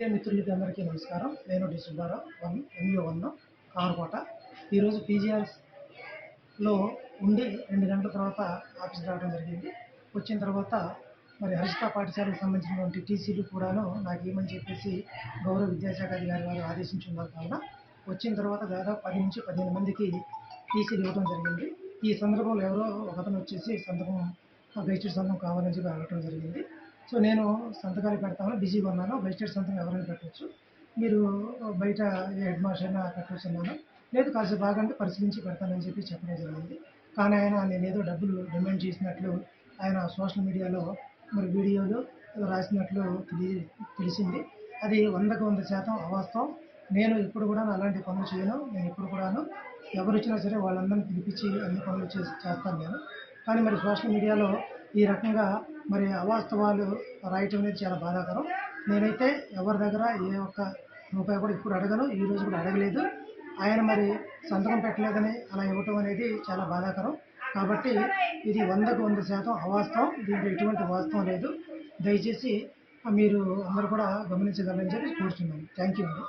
మిత్రులకి అందరికీ నమస్కారం. నేను D. Subbarao one MU one కారుకోట. ఈరోజు పీజీఆర్స్లో ఉండి రెండు గంటల తర్వాత ఆఫీస్ రావడం జరిగింది. వచ్చిన తర్వాత మరి హరిత పాఠశాలకు సంబంధించినటువంటి టీసీలు కూడాను నాకు ఏమని చెప్పేసి గౌరవ విద్యాశాఖ అధికారి వారు ఆదేశించున్నారు కావున వచ్చిన తర్వాత దాదాపు పది నుంచి పదిహేను మందికి టీసీలు ఇవ్వడం జరిగింది. ఈ సందర్భంలో ఎవరో ఒకతను వచ్చేసి సంతకం గైస్టెడ్ సంతకం కావాలని చెప్పి అడగటం జరిగింది. సో నేను సంతకాలు పెడతాను బిజీగా ఉన్నాను. బయట సంతకం ఎవరైనా పెట్టవచ్చు మీరు బయట ఏ హెడ్ మాస్టర్ అయినా పెట్టవచ్చు లేదు కాసేపు బాగంటే పరిశీలించి పెడతానని చెప్పి చెప్పడం జరిగింది. కానీ ఆయన నేను ఏదో డబ్బులు డిమాండ్ చేసినట్లు ఆయన సోషల్ మీడియాలో మరి వీడియోలు రాసినట్లు తెలియ తెలిసింది. అది వందకు వంద శాతం అవాస్తవం. నేను ఇప్పుడు కూడా అలాంటి పనులు చేయను. నేను ఎప్పుడు కూడాను ఎవరు వచ్చినా సరే వాళ్ళందరినీ పిలిపించి అన్ని పనులు చేసి చేస్తాను నేను. కానీ మరి సోషల్ మీడియాలో ఈ రకంగా మరి అవాస్తవాలు రాయటం అనేది చాలా బాధాకరం. నేనైతే ఎవరి దగ్గర ఏ ఒక్క రూపాయి కూడా ఇప్పుడు అడగను ఈ రోజు కూడా అడగలేదు. ఆయన మరి సంతకం పెట్టలేదని అలా ఇవ్వటం అనేది చాలా బాధాకరం. కాబట్టి ఇది వందకు వంద శాతం అవాస్తవం. దీంట్లో ఎటువంటి వాస్తవం లేదు. దయచేసి మీరు అందరూ కూడా గమనించగలరని చెప్పి కోరుతున్నాను థ్యాంక్ యూ అండి.